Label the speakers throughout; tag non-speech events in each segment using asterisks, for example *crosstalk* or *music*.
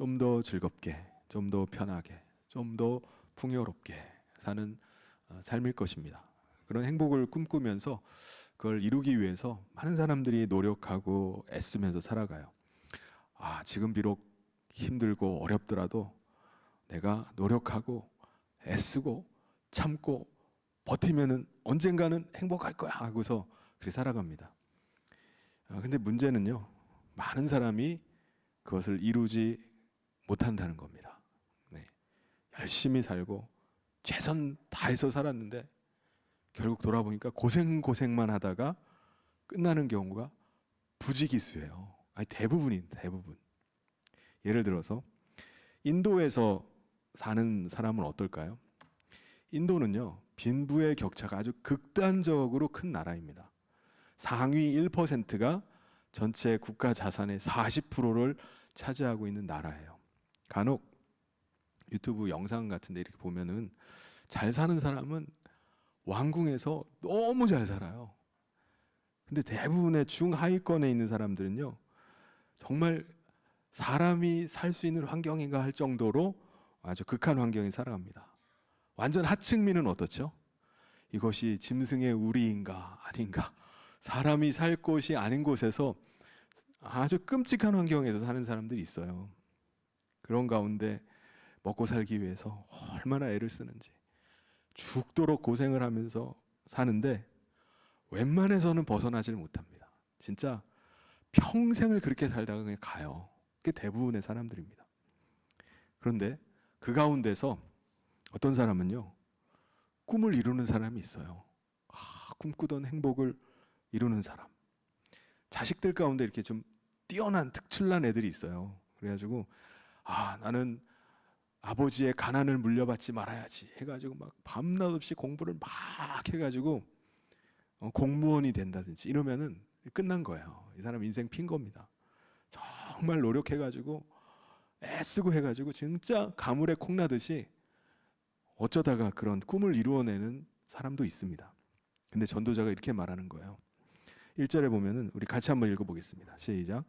Speaker 1: 좀 더 즐겁게, 좀 더 편하게, 좀 더 풍요롭게 사는 어, 삶일 것입니다. 그런 행복을 꿈꾸면서 그걸 이루기 위해서 많은 사람들이 노력하고 애쓰면서 살아가요. 아, 지금 비록 힘들고 어렵더라도 내가 노력하고 애쓰고 참고 버티면은 언젠가는 행복할 거야 하고서 그렇게 살아갑니다. 아, 근데 문제는요. 많은 사람이 그것을 이루지 못한다는 겁니다. 네. 열심히 살고 최선 다해서 살았는데 결국 돌아보니까 고생 고생만 하다가 끝나는 경우가 부지기수예요. 아니 대부분인 대부분. 예를 들어서 인도에서 사는 사람은 어떨까요? 인도는요 빈부의 격차가 아주 극단적으로 큰 나라입니다. 상위 1%가 전체 국가 자산의 40%를 차지하고 있는 나라예요. 간혹 유튜브 영상 같은데 이렇게 보면은 잘 사는 사람은 왕궁에서 너무 잘 살아요. 근데 대부분의 중하위권에 있는 사람들은요, 정말 사람이 살 수 있는 환경인가 할 정도로 아주 극한 환경에 살아갑니다. 완전 하층민은 어떻죠? 이것이 짐승의 우리인가 아닌가? 사람이 살 곳이 아닌 곳에서 아주 끔찍한 환경에서 사는 사람들이 있어요. 그런 가운데 먹고 살기 위해서 얼마나 애를 쓰는지 죽도록 고생을 하면서 사는데 웬만해서는 벗어나질 못합니다. 진짜 평생을 그렇게 살다가 그냥 가요. 그게 대부분의 사람들입니다. 그런데 그 가운데서 어떤 사람은요, 꿈을 이루는 사람이 있어요. 아, 꿈꾸던 행복을 이루는 사람. 자식들 가운데 이렇게 좀 뛰어난 특출난 애들이 있어요. 그래가지고 아 나는 아버지의 가난을 물려받지 말아야지 해가지고 막 밤낮 없이 공부를 막 해가지고 어, 공무원이 된다든지 이러면은 끝난 거예요. 이 사람 인생 핀 겁니다. 정말 노력해가지고 애쓰고 해가지고 진짜 가물에 콩나듯이 어쩌다가 그런 꿈을 이루어내는 사람도 있습니다. 근데 전도자가 이렇게 말하는 거예요. 1절에 보면은 우리 같이 한번 읽어보겠습니다. 시작.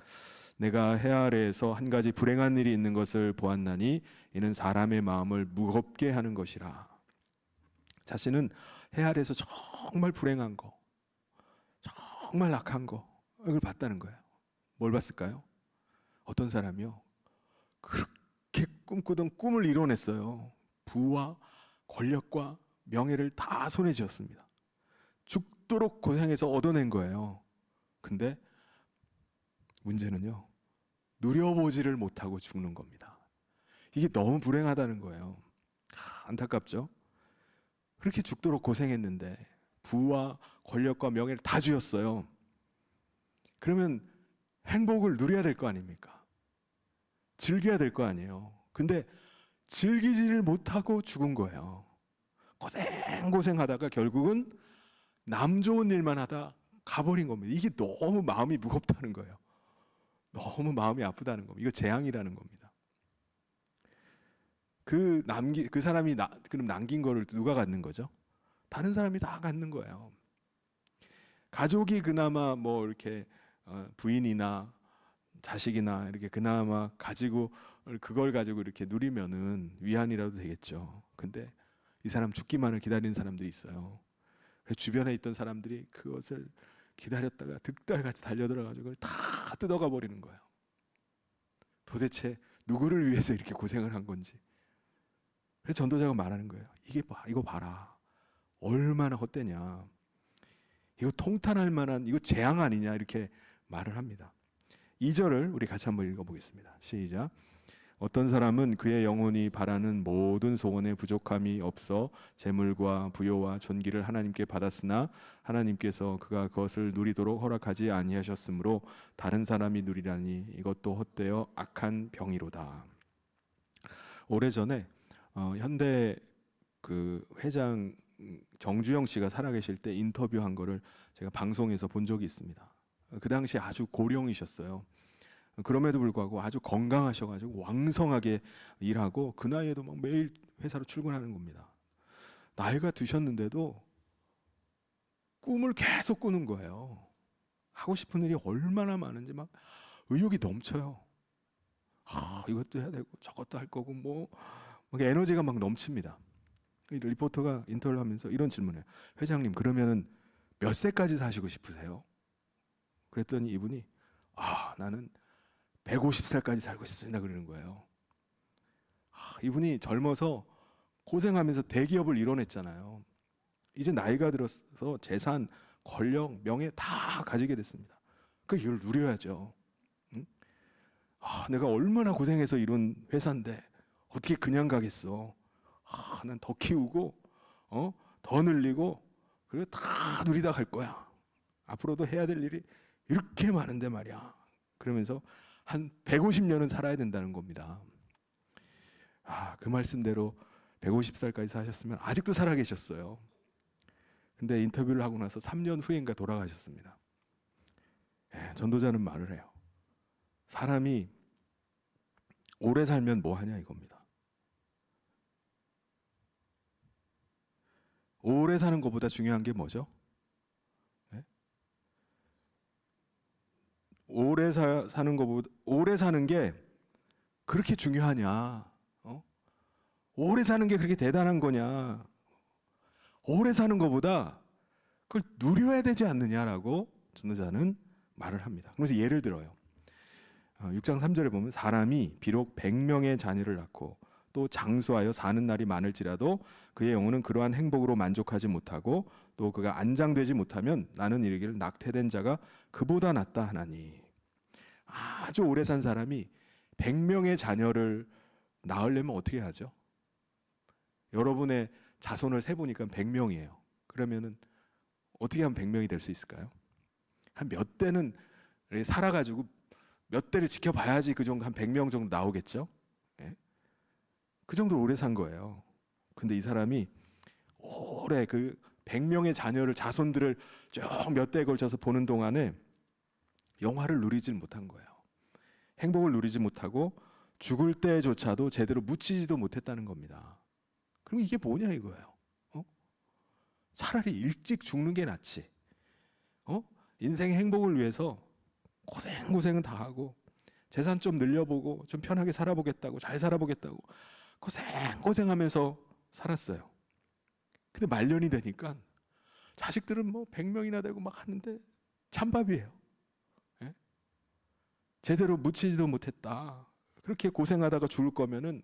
Speaker 1: 내가 해 아래에서 한 가지 불행한 일이 있는 것을 보았나니 이는 사람의 마음을 무겁게 하는 것이라. 자신은 해 아래에서 정말 불행한 거, 정말 악한 거 이걸 봤다는 거예요. 뭘 봤을까요? 어떤 사람이요? 그렇게 꿈꾸던 꿈을 이뤄냈어요. 부와 권력과 명예를 다 손에 쥐었습니다. 죽도록 고생해서 얻어낸 거예요. 근데 문제는요. 누려보지를 못하고 죽는 겁니다. 이게 너무 불행하다는 거예요. 하, 안타깝죠? 그렇게 죽도록 고생했는데 부와 권력과 명예를 다 쥐었어요. 그러면 행복을 누려야 될 거 아닙니까? 즐겨야 될 거 아니에요. 근데 즐기지를 못하고 죽은 거예요. 고생고생 하다가 결국은 남 좋은 일만 하다 가버린 겁니다. 이게 너무 마음이 무겁다는 거예요. 너무 마음이 아프다는 겁니다. 이거 재앙이라는 겁니다. 그 남기 그 사람이 나, 그럼 남긴 거를 누가 갖는 거죠? 다른 사람이 다 갖는 거예요. 가족이 그나마 뭐 이렇게 어, 부인이나 자식이나 이렇게 그나마 가지고 그걸 가지고 이렇게 누리면은 위안이라도 되겠죠. 근데 이 사람 죽기만을 기다리는 사람들이 있어요. 주변에 있던 사람들이 그것을 기다렸다가 득달같이 달려들어가지고 그걸 다 뜯어가 버리는 거예요. 도대체 누구를 위해서 이렇게 고생을 한 건지. 그래서 전도자가 말하는 거예요. 이게 봐, 이거 봐라. 얼마나 헛되냐. 이거 통탄할 만한 이거 재앙 아니냐 이렇게 말을 합니다. 2절을 우리 같이 한번 읽어보겠습니다. 시작. 어떤 사람은 그의 영혼이 바라는 모든 소원에 부족함이 없어 재물과 부요와 존귀를 하나님께 받았으나 하나님께서 그가 그것을 누리도록 허락하지 아니하셨으므로 다른 사람이 누리라니 이것도 헛되어 악한 병이로다. 오래전에 어, 현대 그 회장 정주영 씨가 살아계실 때 인터뷰한 거를 제가 방송에서 본 적이 있습니다. 그 당시 아주 고령이셨어요. 그럼에도 불구하고 아주 건강하셔가지고 왕성하게 일하고 그 나이에도 막 매일 회사로 출근하는 겁니다. 나이가 드셨는데도 꿈을 계속 꾸는 거예요. 하고 싶은 일이 얼마나 많은지 막 의욕이 넘쳐요. 아, 이것도 해야 되고 저것도 할 거고 뭐, 막 에너지가 막 넘칩니다. 이 리포터가 인터뷰를 하면서 이런 질문을 해요. 회장님 그러면은 몇 세까지 사시고 싶으세요? 그랬더니 이분이 아 나는 150살까지 살고 싶습니다 그러는 거예요. 아, 이분이 젊어서 고생하면서 대기업을 이뤄냈잖아요. 이제 나이가 들어서 재산, 권력, 명예 다 가지게 됐습니다. 그 이걸 누려야죠. 응? 아, 내가 얼마나 고생해서 이룬 회사인데 어떻게 그냥 가겠어? 아, 난 더 키우고 어? 더 늘리고 그리고 다 누리다 갈 거야. 앞으로도 해야 될 일이 이렇게 많은데 말이야. 그러면서 한 150년은 살아야 된다는 겁니다. 아, 그 말씀대로 150살까지 사셨으면 아직도 살아 계셨어요. 근데 인터뷰를 하고 나서 3년 후인가 돌아가셨습니다. 예, 전도자는 말을 해요. 사람이 오래 살면 뭐 하냐 이겁니다. 오래 사는 것보다 중요한 게 뭐죠? 오래 사, 사는 것보다 오래 사는 게 그렇게 중요하냐? 어? 오래 사는 게 그렇게 대단한 거냐? 오래 사는 것보다 그걸 누려야 되지 않느냐라고 전도자는 말을 합니다. 그래서 예를 들어요. 어, 6장 3절에 보면 사람이 비록 100명의 자녀를 낳고 또 장수하여 사는 날이 많을지라도 그의 영혼은 그러한 행복으로 만족하지 못하고 또 그가 안장되지 못하면 나는 이르기를 낙태된 자가 그보다 낫다 하나니 아주 오래 산 사람이 100명의 자녀를 낳으려면 어떻게 하죠? 여러분의 자손을 세 보니까 100명이에요. 그러면은 어떻게 하면 100명이 될 수 있을까요? 한 몇 대는 살아가지고 몇 대를 지켜봐야지 그 정도 한 100명 정도 나오겠죠. 예? 그 정도로 오래 산 거예요. 근데 이 사람이 오래 그 100명의 자녀를 자손들을 쭉 몇 대에 걸쳐서 보는 동안에 영화를 누리질 못한 거예요. 행복을 누리지 못하고 죽을 때조차도 제대로 묻히지도 못했다는 겁니다. 그럼 이게 뭐냐 이거예요. 어? 차라리 일찍 죽는 게 낫지. 어? 인생의 행복을 위해서 고생 고생은 다 하고 재산 좀 늘려보고 좀 편하게 살아보겠다고 잘 살아보겠다고 고생 고생하면서 살았어요. 근데 말년이 되니까 자식들은 뭐 100명이나 되고 막 하는데 찬밥이에요. 예? 제대로 묻히지도 못했다. 그렇게 고생하다가 죽을 거면은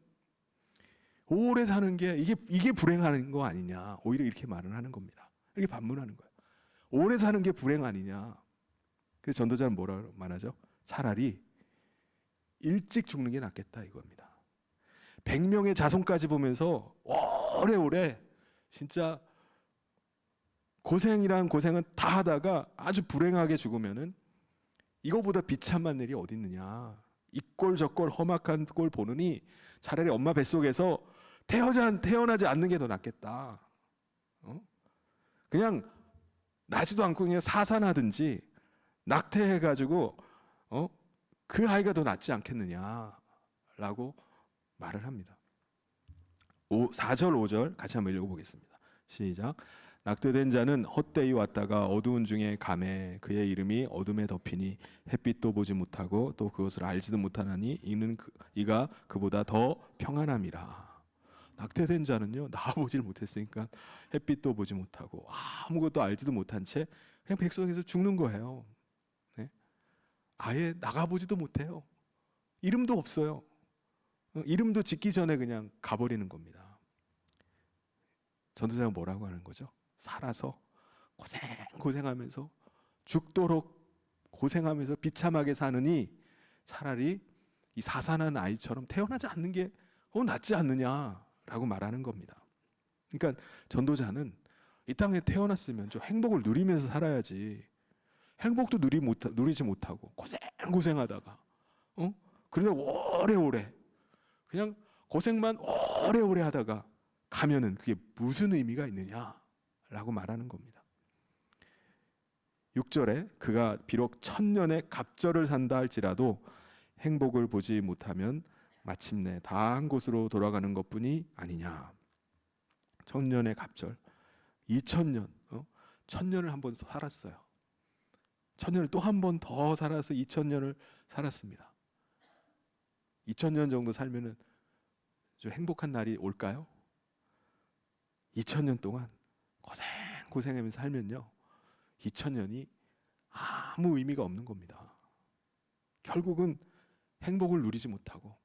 Speaker 1: 오래 사는 게 이게 이게 불행한 거 아니냐. 오히려 이렇게 말을 하는 겁니다. 이렇게 반문하는 거예요. 오래 사는 게 불행 아니냐. 그래서 전도자는 뭐라 말하죠? 차라리 일찍 죽는 게 낫겠다 이겁니다. 100명의 자손까지 보면서 오래오래 진짜 고생이란 고생은 다 하다가 아주 불행하게 죽으면은 이거보다 비참한 일이 어디 있느냐. 이꼴 저꼴 험악한 꼴 보느니 차라리 엄마 뱃속에서 태어자, 태어나지 않는 게 더 낫겠다. 어? 그냥 나지도 않고 그냥 사산하든지 낙태해가지고 어? 그 아이가 더 낫지 않겠느냐라고 말을 합니다. 5, 4절 5절 같이 한번 읽어보겠습니다. 시작. 낙태된 자는 헛되이 왔다가 어두운 중에 감해 그의 이름이 어둠에 덮이니 햇빛도 보지 못하고 또 그것을 알지도 못하나니 이는 그, 이가 그보다 더 평안함이라. 낙태된 자는요 나와보질 못했으니까 햇빛도 보지 못하고 아무것도 알지도 못한 채 그냥 백성에서 죽는 거예요. 네? 아예 나가보지도 못해요. 이름도 없어요. 어, 이름도 짓기 전에 그냥 가버리는 겁니다. 전도자가 뭐라고 하는 거죠? 살아서 고생 고생하면서 죽도록 고생하면서 비참하게 사느니 차라리 이 사산한 아이처럼 태어나지 않는 게 어, 낫지 않느냐라고 말하는 겁니다. 그러니까 전도자는 이 땅에 태어났으면 좀 행복을 누리면서 살아야지. 행복도 누리 못 누리지 못하고 고생 고생하다가 어 그러다 오래오래 그냥 고생만 오래오래 하다가 가면은 그게 무슨 의미가 있느냐 라고 말하는 겁니다. 6절에 그가 비록 천년의 갑절을 산다 할지라도 행복을 보지 못하면 마침내 다 한 곳으로 돌아가는 것뿐이 아니냐. 천년의 갑절, 2천년, 어? 천년을 한 번 살았어요. 천년을 또 한 번 더 살아서 2천년을 살았습니다. 2000년 정도 살면은 좀 행복한 날이 올까요? 2000년 동안 고생 고생하면서 살면요. 2000년이 아무 의미가 없는 겁니다. 결국은 행복을 누리지 못하고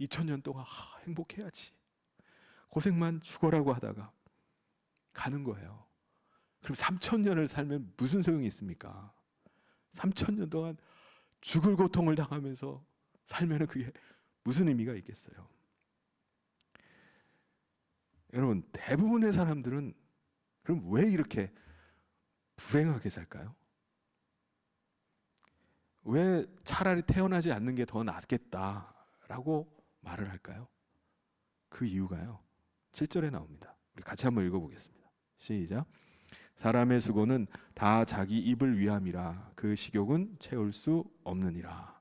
Speaker 1: 2000년 동안 아, 행복해야지. 고생만 죽어라고 하다가 가는 거예요. 그럼 3000년을 살면 무슨 소용이 있습니까? 3000년 동안 죽을 고통을 당하면서 살면 그게 무슨 의미가 있겠어요? 여러분, 대부분의 사람들은 그럼 왜 이렇게 불행하게 살까요? 왜 차라리 태어나지 않는 게 더 낫겠다라고 말을 할까요? 그 이유가요. 7절에 나옵니다. 우리 같이 한번 읽어보겠습니다. 시작. 사람의 수고는 다 자기 입을 위함이라 그 식욕은 채울 수 없느니라.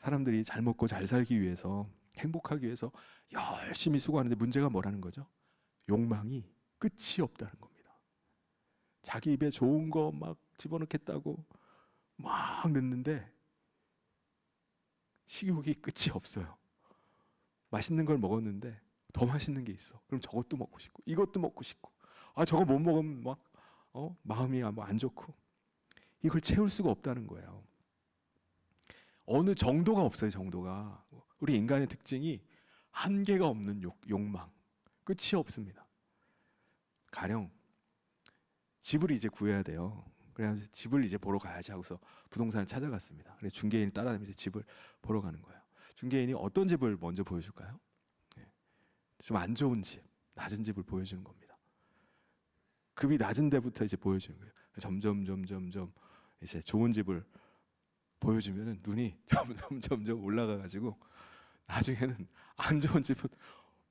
Speaker 1: 사람들이 잘 먹고 잘 살기 위해서 행복하기 위해서 열심히 수고하는데 문제가 뭐라는 거죠? 욕망이 끝이 없다는 겁니다. 자기 입에 좋은 거 막 집어넣겠다고 막 넣는데 식욕이 끝이 없어요. 맛있는 걸 먹었는데 더 맛있는 게 있어. 그럼 저것도 먹고 싶고 이것도 먹고 싶고 아 저거 못 먹으면 막 어? 마음이 뭐안 좋고 이걸 채울 수가 없다는 거예요. 어느 정도가 없어요. 정도가 우리 인간의 특징이 한계가 없는 욕, 욕망 끝이 없습니다. 가령 집을 이제 구해야 돼요. 그래서 집을 이제 보러 가야지 하고서 부동산을 찾아갔습니다. 그래서 중개인을 따라다니면서 집을 보러 가는 거예요. 중개인이 어떤 집을 먼저 보여줄까요? 좀안 좋은 집, 낮은 집을 보여주는 겁니다. 급이 낮은 데부터 이제 보여주는 거예요. 점점 점점 점 이제 좋은 집을 보여주면은 눈이 *laughs* 점점 점점 올라가 가지고 나중에는 안 좋은 집은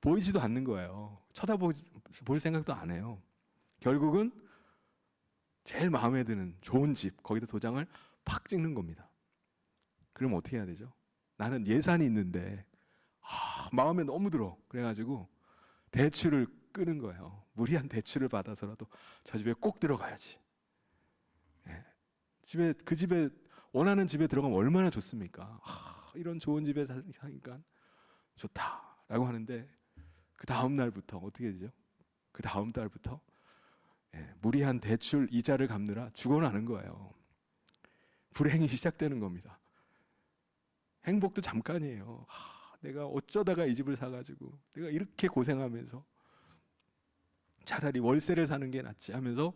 Speaker 1: 보이지도 않는 거예요. 쳐다볼 생각도 안 해요. 결국은 제일 마음에 드는 좋은 집 거기다 도장을 팍 찍는 겁니다. 그럼 어떻게 해야 되죠? 나는 예산이 있는데 아, 마음에 너무 들어. 그래가지고 대출을 끄는 거예요. 무리한 대출을 받아서라도 저 집에 꼭 들어가야지. 예. 집에 그 집에 원하는 집에 들어가면 얼마나 좋습니까? 아, 이런 좋은 집에 사니까 좋다라고 하는데 그 다음 날부터 어떻게 되죠? 그 다음 달부터 예, 무리한 대출 이자를 갚느라 죽어나는 거예요. 불행이 시작되는 겁니다. 행복도 잠깐이에요. 하, 내가 어쩌다가 이 집을 사가지고 내가 이렇게 고생하면서 차라리 월세를 사는 게 낫지 하면서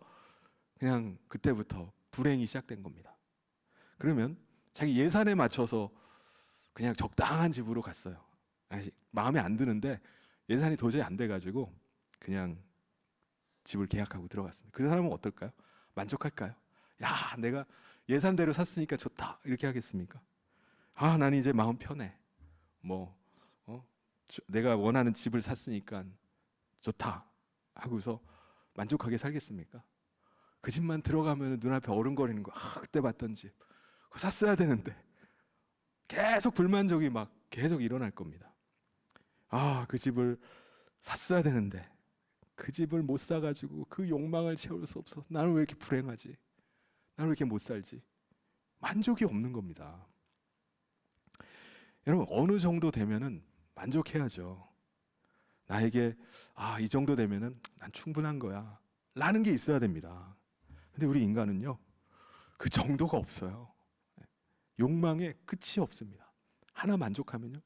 Speaker 1: 그냥 그때부터 불행이 시작된 겁니다. 그러면 자기 예산에 맞춰서 그냥 적당한 집으로 갔어요. 마음에 안 드는데 예산이 도저히 안 돼가지고 그냥 집을 계약하고 들어갔습니다. 그 사람은 어떨까요? 만족할까요? 야, 내가 예산대로 샀으니까 좋다. 이렇게 하겠습니까? 아, 난 이제 마음 편해. 뭐, 어? 저- 내가 원하는 집을 샀으니까 좋다. 하고서 만족하게 살겠습니까? 그 집만 들어가면 눈앞에 어른거리는 거. 아, 그때 봤던 집. 그거 샀어야 되는데. 계속 불만족이 막 계속 일어날 겁니다. 아, 그 집을 샀어야 되는데. 그 집을 못 사가지고 그 욕망을 채울 수 없어. 나는 왜 이렇게 불행하지? 나는 왜 이렇게 못 살지? 만족이 없는 겁니다. 여러분 어느 정도 되면은 만족해야죠. 나에게 아 이 정도 되면은 난 충분한 거야. 라는 게 있어야 됩니다. 근데 우리 인간은요 그 정도가 없어요. 욕망에 끝이 없습니다. 하나 만족하면요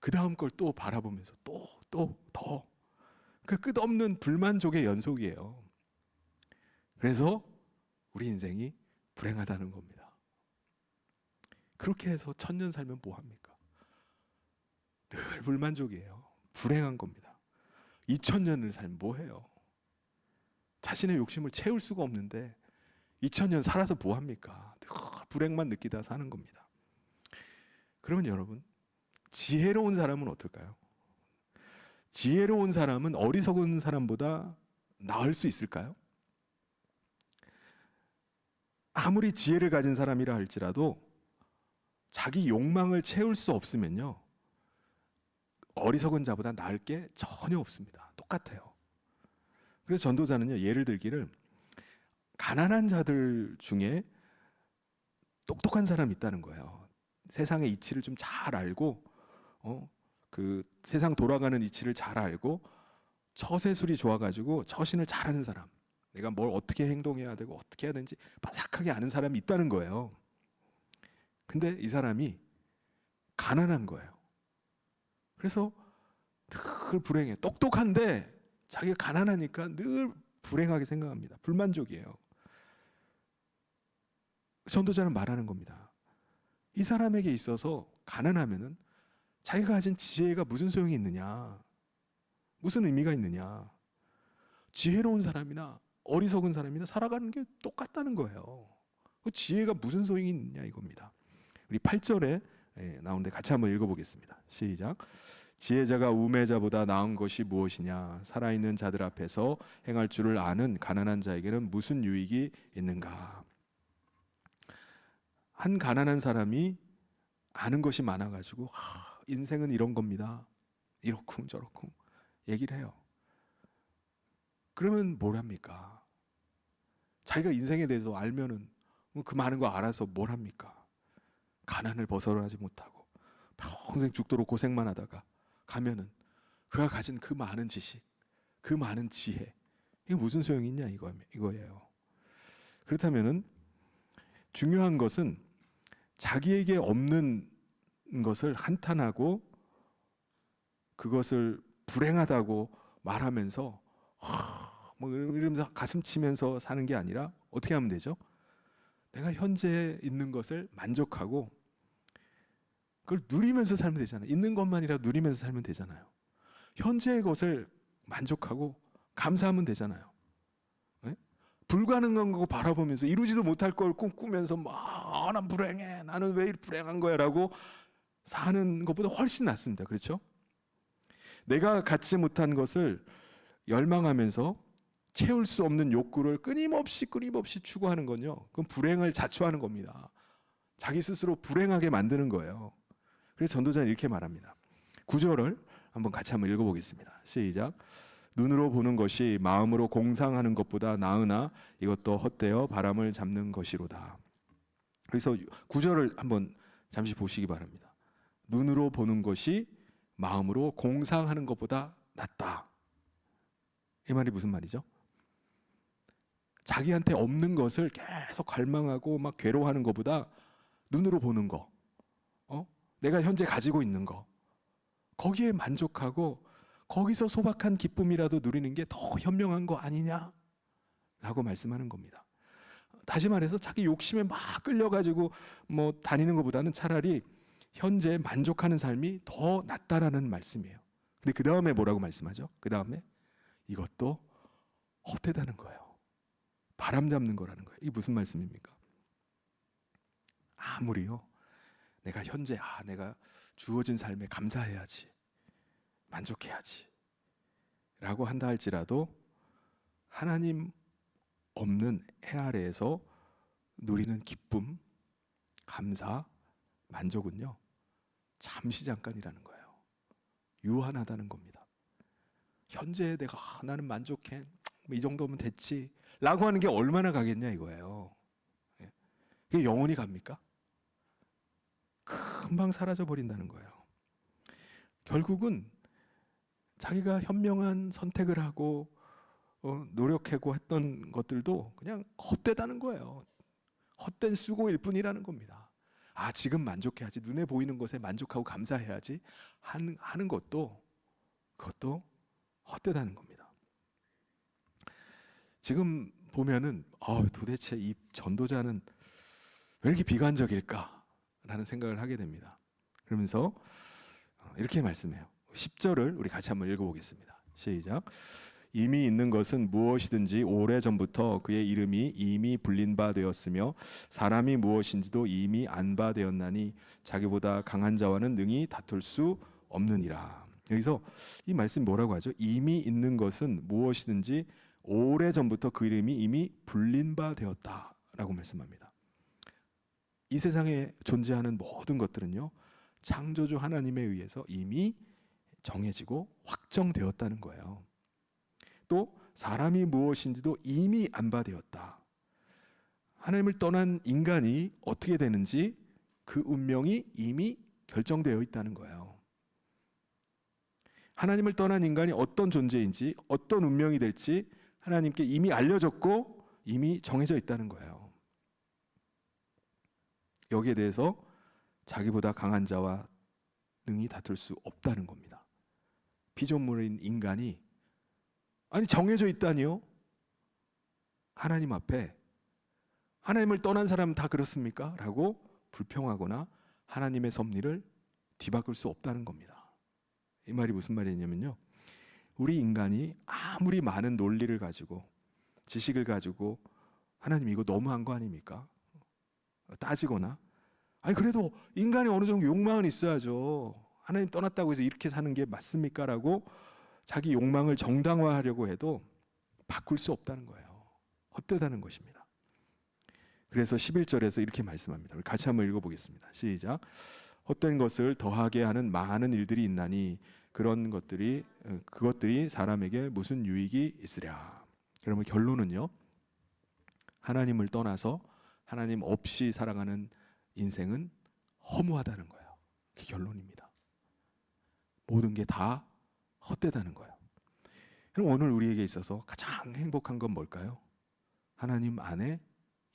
Speaker 1: 그 다음 걸 또 바라보면서 또 또 더. 그 끝없는 불만족의 연속이에요. 그래서 우리 인생이 불행하다는 겁니다. 그렇게 해서 천년 살면 뭐 합니까? 늘 불만족이에요. 불행한 겁니다. 2000년을 살면 뭐 해요? 자신의 욕심을 채울 수가 없는데 2000년 살아서 뭐 합니까? 늘 불행만 느끼다 사는 겁니다. 그러면 여러분, 지혜로운 사람은 어떨까요? 지혜로운 사람은 어리석은 사람보다 나을 수 있을까요? 아무리 지혜를 가진 사람이라 할지라도 자기 욕망을 채울 수 없으면요. 어리석은 자보다 나을 게 전혀 없습니다. 똑같아요. 그래서 전도자는요, 예를 들기를 가난한 자들 중에 똑똑한 사람이 있다는 거예요. 세상의 이치를 좀 잘 알고 어, 그 세상 돌아가는 이치를 잘 알고 처세술이 좋아가지고 처신을 잘하는 사람, 내가 뭘 어떻게 행동해야 되고 어떻게 해야 되는지 바삭하게 아는 사람이 있다는 거예요. 근데 이 사람이 가난한 거예요. 그래서 늘 불행해. 똑똑한데 자기가 가난하니까 늘 불행하게 생각합니다. 불만족이에요. 전도자는 말하는 겁니다. 이 사람에게 있어서 가난하면은 자기가 가진 지혜가 무슨 소용이 있느냐? 무슨 의미가 있느냐? 지혜로운 사람이나 어리석은 사람이나 살아가는 게 똑같다는 거예요. 그 지혜가 무슨 소용이 있느냐 이겁니다. 우리 8절에 예, 나오는데 같이 한번 읽어보겠습니다. 시작. 지혜자가 우매자보다 나은 것이 무엇이냐? 살아있는 자들 앞에서 행할 줄을 아는 가난한 자에게는 무슨 유익이 있는가? 한 가난한 사람이 아는 것이 많아가지고 하, 인생은 이런 겁니다. 이렇쿵 저렇쿵 얘기를 해요. 그러면 뭘 합니까? 자기가 인생에 대해서 알면은 그 많은 거 알아서 뭘 합니까? 가난을 벗어나지 못하고 평생 죽도록 고생만 하다가 가면은 그가 가진 그 많은 지식, 그 많은 지혜 이게 무슨 소용이 있냐 이거 이거예요. 그렇다면은 중요한 것은 자기에게 없는 것을 한탄하고 그것을 불행하다고 말하면서 하, 뭐 이러면서 가슴 치면서 사는 게 아니라 어떻게 하면 되죠? 내가 현재 있는 것을 만족하고 그걸 누리면서 살면 되잖아요. 있는 것만이라 누리면서 살면 되잖아요. 현재의 것을 만족하고 감사하면 되잖아요. 네? 불가능한 거 바라보면서 이루지도 못할 걸 꿈꾸면서 막 난 불행해. 나는 왜 불행한 거야라고 사는 것보다 훨씬 낫습니다. 그렇죠? 내가 갖지 못한 것을 열망하면서 채울 수 없는 욕구를 끊임없이 끊임없이 추구하는 건요. 그건 불행을 자초하는 겁니다. 자기 스스로 불행하게 만드는 거예요. 그래서 전도자는 이렇게 말합니다. 구절을 한번 같이 한번 읽어보겠습니다. 시작. 눈으로 보는 것이 마음으로 공상하는 것보다 나으나 이것도 헛되어 바람을 잡는 것이로다. 그래서 구절을 한번 잠시 보시기 바랍니다. 눈으로 보는 것이 마음으로 공상하는 것보다 낫다. 이 말이 무슨 말이죠? 자기한테 없는 것을 계속 갈망하고 막 괴로워하는 것보다 눈으로 보는 거, 어? 내가 현재 가지고 있는 거, 거기에 만족하고 거기서 소박한 기쁨이라도 누리는 게 더 현명한 거 아니냐? 라고 말씀하는 겁니다. 다시 말해서 자기 욕심에 막 끌려가지고 뭐 다니는 것보다는 차라리 현재 만족하는 삶이 더 낫다라는 말씀이에요. 근데 그 다음에 뭐라고 말씀하죠? 그 다음에 이것도 헛되다는 거예요. 바람 잡는 거라는 거예요. 이게 무슨 말씀입니까? 아무리요. 내가 현재 아 내가 주어진 삶에 감사해야지. 만족해야지. 라고 한다 할지라도 하나님 없는 해 아래에서 누리는 기쁨, 감사, 만족은요. 잠시 잠깐이라는 거예요. 유한하다는 겁니다. 현재 내가 아, 나는 만족해. 뭐이 정도면 됐지. 라고 하는 게 얼마나 가겠냐 이거예요. 예. 그게 영원히 갑니까? 금방 사라져 버린다는 거예요. 결국은 자기가 현명한 선택을 하고 어, 노력하고 했던 것들도 그냥 헛되다는 거예요. 헛된 수고일 뿐이라는 겁니다. 아 지금 만족해야지 눈에 보이는 것에 만족하고 감사해야지 하는, 하는 것도 그것도 헛되다는 겁니다. 지금 보면은 어, 도대체 이 전도자는 왜 이렇게 비관적일까라는 생각을 하게 됩니다. 그러면서 어, 이렇게 말씀해요. 10절을 우리 같이 한번 읽어보겠습니다. 시작. 이미 있는 것은 무엇이든지 오래 전부터 그의 이름이 이미 불린 바 되었으며 사람이 무엇인지도 이미 안 바 되었나니 자기보다 강한 자와는 능히 다툴 수 없느니라. 여기서 이 말씀 뭐라고 하죠? 이미 있는 것은 무엇이든지 오래 전부터 그 이름이 이미 불린 바 되었다라고 말씀합니다. 이 세상에 존재하는 모든 것들은요 창조주 하나님에 의해서 이미 정해지고 확정되었다는 거예요. 또 사람이 무엇인지도 이미 안바되었다. 하나님을 떠난 인간이 어떻게 되는지 그 운명이 이미 결정되어 있다는 거예요. 하나님을 떠난 인간이 어떤 존재인지 어떤 운명이 될지 하나님께 이미 알려졌고 이미 정해져 있다는 거예요. 여기에 대해서 자기보다 강한 자와 능히 다툴 수 없다는 겁니다. 피조물인 인간이 아니 정해져 있다니요? 하나님 앞에 하나님을 떠난 사람 다 그렇습니까? 라고 불평하거나 하나님의 섭리를 뒤바꿀 수 없다는 겁니다. 이 말이 무슨 말이냐면요. 우리 인간이 아무리 많은 논리를 가지고 지식을 가지고 하나님 이거 너무한 거 아닙니까? 따지거나 아니 그래도 인간이 어느 정도 욕망은 있어야죠. 하나님 떠났다고 해서 이렇게 사는 게 맞습니까라고 자기 욕망을 정당화하려고 해도 바꿀 수 없다는 거예요. 헛되다는 것입니다. 그래서 11절에서 이렇게 말씀합니다. 같이 한번 읽어 보겠습니다. 시작. 헛된 것을 더하게 하는 많은 일들이 있나니 그런 것들이 어, 그것들이 사람에게 무슨 유익이 있으랴. 그러면 결론은요. 하나님을 떠나서 하나님 없이 살아가는 인생은 허무하다는 거예요. 그게 결론입니다. 모든 게 다 헛되다는 거예요. 그럼 오늘 우리에게 있어서 가장 행복한 건 뭘까요? 하나님 안에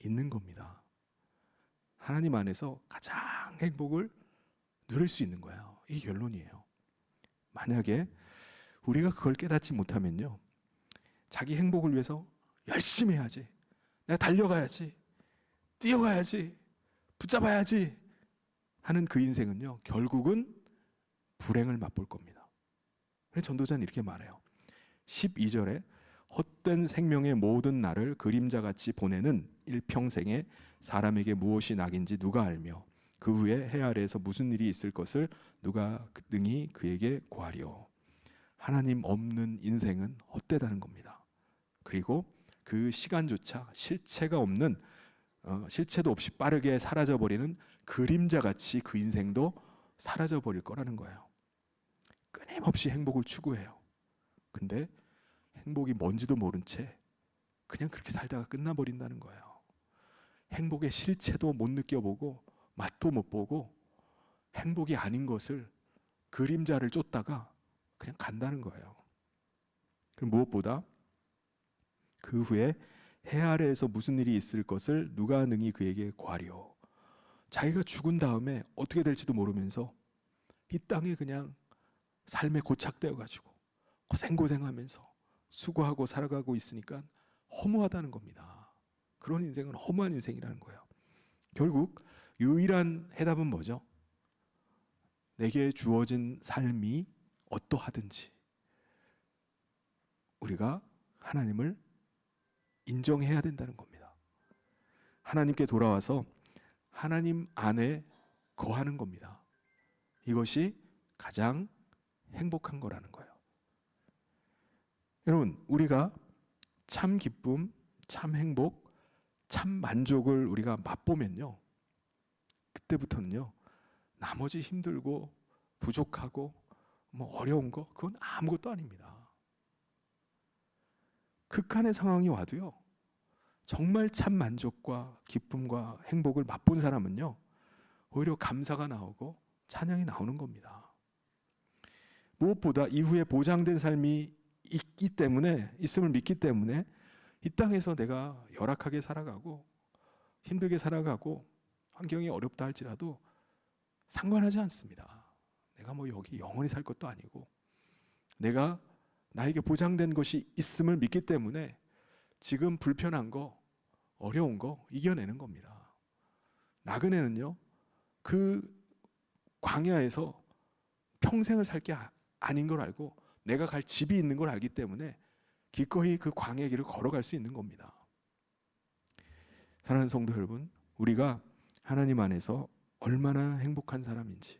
Speaker 1: 있는 겁니다. 하나님 안에서 가장 행복을 누릴 수 있는 거예요. 이게 결론이에요. 만약에 우리가 그걸 깨닫지 못하면요. 자기 행복을 위해서 열심히 해야지. 내가 달려가야지. 뛰어가야지. 붙잡아야지. 하는 그 인생은요. 결국은 불행을 맛볼 겁니다. 전도자는 이렇게 말해요. 12절에 헛된 생명의 모든 날을 그림자같이 보내는 일평생에 사람에게 무엇이 낙인지 누가 알며 그 후에 해 아래에서 무슨 일이 있을 것을 누가 능히 그에게 구하리오. 하나님 없는 인생은 헛되다는 겁니다. 그리고 그 시간조차 실체가 없는 어, 실체도 없이 빠르게 사라져 버리는 그림자 같이 그 인생도 사라져 버릴 거라는 거예요. 끊임없이 행복을 추구해요. 근데 행복이 뭔지도 모른 채 그냥 그렇게 살다가 끝나 버린다는 거예요. 행복의 실체도 못 느껴보고 맛도 못 보고 행복이 아닌 것을 그림자를 쫓다가 그냥 간다는 거예요. 그럼 무엇보다 그 후에 해 아래에서 무슨 일이 있을 것을 누가 능히 그에게 구하리오. 자기가 죽은 다음에 어떻게 될지도 모르면서 이 땅에 그냥 삶에 고착되어 가지고 고생고생하면서 수고하고 살아가고 있으니까 허무하다는 겁니다. 그런 인생은 허무한 인생이라는 거예요. 결국 유일한 해답은 뭐죠? 내게 주어진 삶이 어떠하든지 우리가 하나님을 인정해야 된다는 겁니다. 하나님께 돌아와서 하나님 안에 거하는 겁니다. 이것이 가장 행복한 거라는 거예요. 여러분, 우리가 참 기쁨, 참 행복, 참 만족을 우리가 맛보면요. 그때부터는요. 나머지 힘들고 부족하고 뭐 어려운 거 그건 아무것도 아닙니다. 극한의 상황이 와도요. 정말 참 만족과 기쁨과 행복을 맛본 사람은요. 오히려 감사가 나오고 찬양이 나오는 겁니다. 무엇보다 이후에 보장된 삶이 있기 때문에 있음을 믿기 때문에 이 땅에서 내가 열악하게 살아가고 힘들게 살아가고 환경이 어렵다 할지라도 상관하지 않습니다. 내가 뭐 여기 영원히 살 것도 아니고 내가 나에게 보장된 것이 있음을 믿기 때문에 지금 불편한 거, 어려운 거 이겨내는 겁니다. 나그네는요, 그 광야에서 평생을 살 게 아닌 걸 알고 내가 갈 집이 있는 걸 알기 때문에 기꺼이 그 광야 길을 걸어갈 수 있는 겁니다. 사랑하는 성도 여러분, 우리가 하나님 안에서 얼마나 행복한 사람인지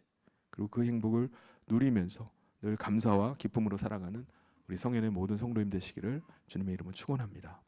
Speaker 1: 그리고 그 행복을 누리면서 늘 감사와 기쁨으로 살아가는 우리 성현의 모든 성도님 되시기를 주님의 이름으로 축원합니다.